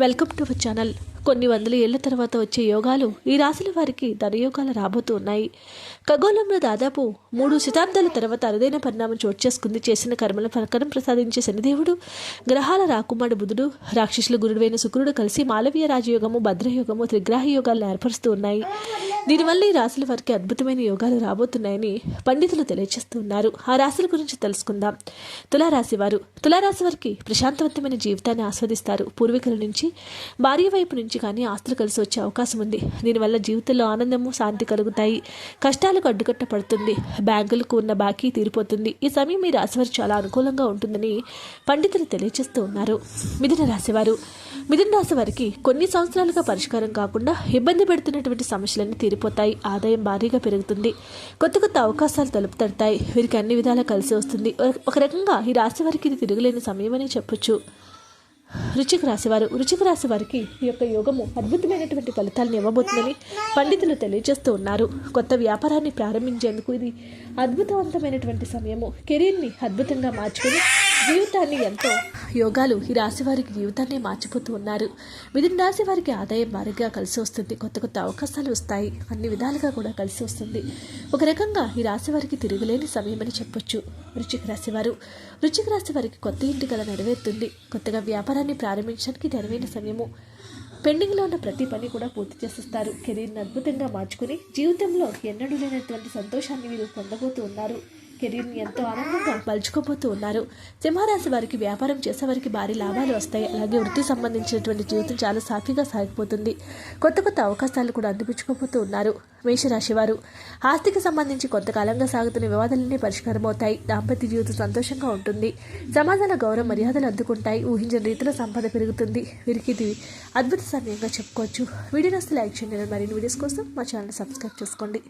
Welcome to our channel. కొన్ని వందల ఏళ్ళ తర్వాత వచ్చే యోగాలు ఈ రాశుల వారికి ధనయోగాలు రాబోతూ ఉన్నాయి ఖగోళంలో దాదాపు మూడు శతాబ్దాల తర్వాత అరుదైన పరిణామం చోటు చేసుకుంది. చేసిన కర్మల ఫలకరం ప్రసాదించే శనిదేవుడు గ్రహాల రాకుమారుడు బుధుడు రాక్షసుల గురుడైన శుక్రుడు కలిసి మాలవీయ రాజయోగము భద్రయోగము త్రిగ్రాహ యోగాలను ఏర్పరుస్తూ ఉన్నాయి. దీనివల్ల ఈ రాశుల వారికి అద్భుతమైన యోగాలు రాబోతున్నాయని పండితులు తెలియజేస్తున్నారు. ఆ రాశుల గురించి తెలుసుకుందాం. తులారాశి వారు. తులారాశి వారికి ప్రశాంతవంతమైన జీవితాన్ని ఆస్వాదిస్తారు. పూర్వీకుల నుంచి భార్య వైపు నుంచి కానీ ఆస్తులు కలిసి వచ్చే అవకాశం ఉంది. దీనివల్ల జీవితంలో ఆనందము శాంతి కలుగుతాయి. కష్టాలకు అడ్డుకట్ట పడుతుంది. బ్యాంకులకు ఉన్న బాకీ తీరిపోతుంది. ఈ సమయం మీ రాశివారు చాలా అనుకూలంగా ఉంటుందని పండితులు తెలియజేస్తూ ఉన్నారు. మిథున రాశివారు. మిథున రాశి వారికి కొన్ని సంవత్సరాలుగా పరిష్కారం కాకుండా ఇబ్బంది పెడుతున్నటువంటి సమస్యలన్నీ తీరిపోతాయి. ఆదాయం భారీగా పెరుగుతుంది. కొత్త కొత్త అవకాశాలు తలుపు తడతాయి వీరికి అన్ని విధాలా కలిసి వస్తుంది. ఒక- రకంగా ఈ రాశి వారికి ఇది తిరుగులేని సమయమని చెప్పొచ్చు. రుచిక రాశివారు రుచిక రాశి వారికి ఈ యొక్క యోగము అద్భుతమైనటువంటి ఫలితాలను ఇవ్వబోతుందని పండితులు తెలియజేస్తూ ఉన్నారు. కొత్త వ్యాపారాన్ని ప్రారంభించేందుకు ఇది అద్భుతవంతమైనటువంటి సమయము. కెరీర్ని అద్భుతంగా మార్చుకొని జీవితాన్ని ఎంతో యోగాలు ఈ రాశి వారికి జీవితాన్ని మార్చిపోతూ ఉన్నారు. మిథున రాశి వారికి ఆదాయం భారీగా కలిసి వస్తుంది. కొత్త కొత్త అవకాశాలు వస్తాయి. అన్ని విధాలుగా కూడా కలిసి వస్తుంది. ఒక రకంగా ఈ రాశి వారికి తిరుగులేని సమయమని చెప్పొచ్చు. వృచ్చిక రాశి వారు. వృచ్చిక రాశి వారికి కొత్త ఇంటి కళ నెరవేరుతుంది. కొత్తగా వ్యాపారాన్ని ప్రారంభించడానికి తెరవైన సమయము. పెండింగ్లో ఉన్న ప్రతి పని కూడా పూర్తి చేసేస్తారు. కెరీర్ని అద్భుతంగా మార్చుకుని జీవితంలో ఎన్నడూ లేనటువంటి సంతోషాన్ని మీరు పొందబోతూ ఉన్నారు. కెరీర్ని ఎంతో ఆనందంగా మలుచుకోబోతూ ఉన్నారు. సింహరాశి వారికి వ్యాపారం చేసేవారికి భారీ లాభాలు వస్తాయి. అలాగే వృత్తి సంబంధించినటువంటి జీవితం చాలా సాఫీగా సాగిపోతుంది. కొత్త కొత్త అవకాశాలు కూడా అందిపుచ్చుకోబోతూ ఉన్నారు. మేషరాశి వారు ఆస్తికి సంబంధించి కొంతకాలంగా సాగుతున్న వివాదాలన్నీ పరిష్కారం అవుతాయి దాంపత్య జీవితం సంతోషంగా ఉంటుంది. సమాజంలో గౌరవ మర్యాదలు అందుకుంటాయి. ఊహించిన రీతిలో సంపద పెరుగుతుంది. వీరికి ఇది అద్భుత సమయంగా చెప్పుకోవచ్చు. వీడియో నస్తే లైక్ చేయండి. మరిన్ని వీడియోస్ కోసం మా ఛానల్ సబ్స్క్రైబ్ చేసుకోండి.